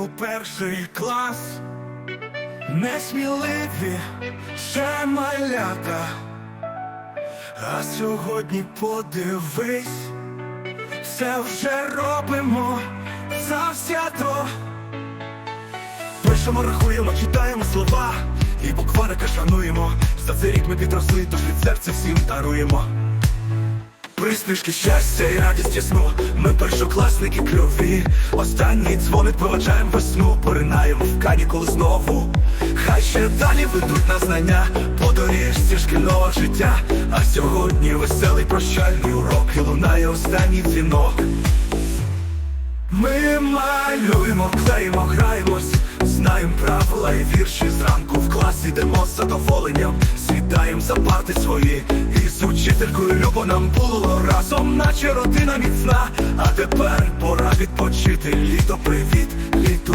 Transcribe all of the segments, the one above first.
у перший клас, несміливі ще малята, а сьогодні подивись, все вже робимо завсято. Пишемо, рахуємо, читаємо слова і букварика шануємо. За цей рік ми підросли, тож від серця всім даруємо. Присмішки щастя і радість ясну Ми першокласники кльові Останній дзвоник проведжаємо весну. Поринаємо в канікули знову. Хай ще далі ведуть на знання. По доріжці шкільного життя. А сьогодні веселий прощальний урок. І лунає останній дзвінок. Ми малюємо, клеїмо, граємось, знаємо правила і вірші зранку в клас ідемо з задоволенням, сідаємо за парти свої, і з учителькою любо нам було разом, наче родина міцна, а тепер пора відпочити. Літо привіт, літо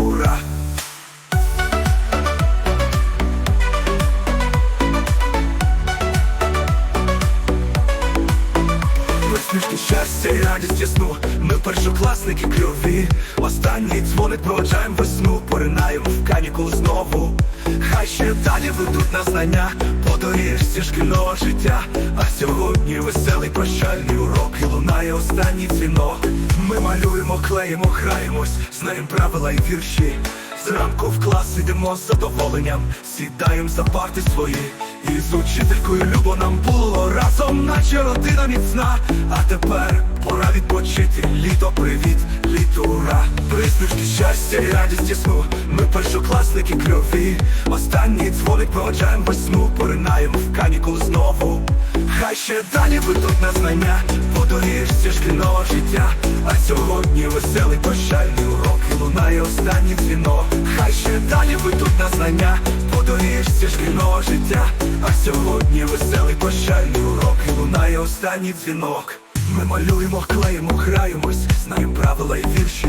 радість ясну Ми першокласники кльові. Останній дзвоник проведжаємо весну. Поринаємо в канікули знову. Хай ще далі ведуть на знання. По доріжці шкільного життя. А сьогодні веселий прощальний урок. І лунає останній дзвінок. Ми малюємо, клеїмо, граємось. Знаємо правила і вірші. Зранку в клас ідемо з задоволенням. Сідаємо за парти свої І з учителькою любо нам було разом, наче родина міцна. А тепер пора відпочити. Літо привіт, літо ура. Присмішки щастя і радість ясну Ми першокласники кльові Останній дзвоник проведжаємо весну. Поринаємо в канікули знову. Хай ще далі ведуть на знання. По шкільного життя. А сьогодні веселий прощальний урок. І лунає останній дзвінок. Хай ще далі ведуть на знання Доріжці шкільного життя. А сьогодні веселий прощальний урок. І лунає останній дзвінок. Ми малюємо, клеїмо, граємось. Знаємо правила і вірші.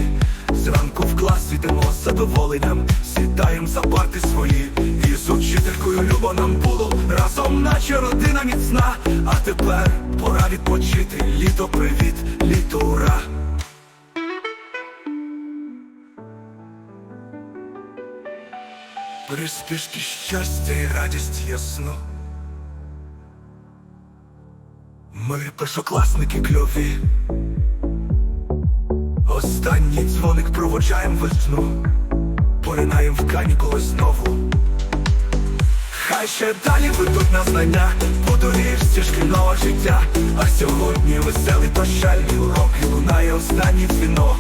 Зранку в клас ідемо з задоволенням. Сідаємо за парти свої. І з учителькою любо нам було Разом наче родина міцна. А тепер пора відпочити. Літо привіт, літо ура Приспішки щастя і радість ясно. Ми першокласники кльові Останній дзвоник проводжаєм весну Поринаєм в канікули знову Хай ще далі ведуть на знання. По доріжці шкільного життя. А сьогодні веселий прощальний урок. І лунає останній дзвінок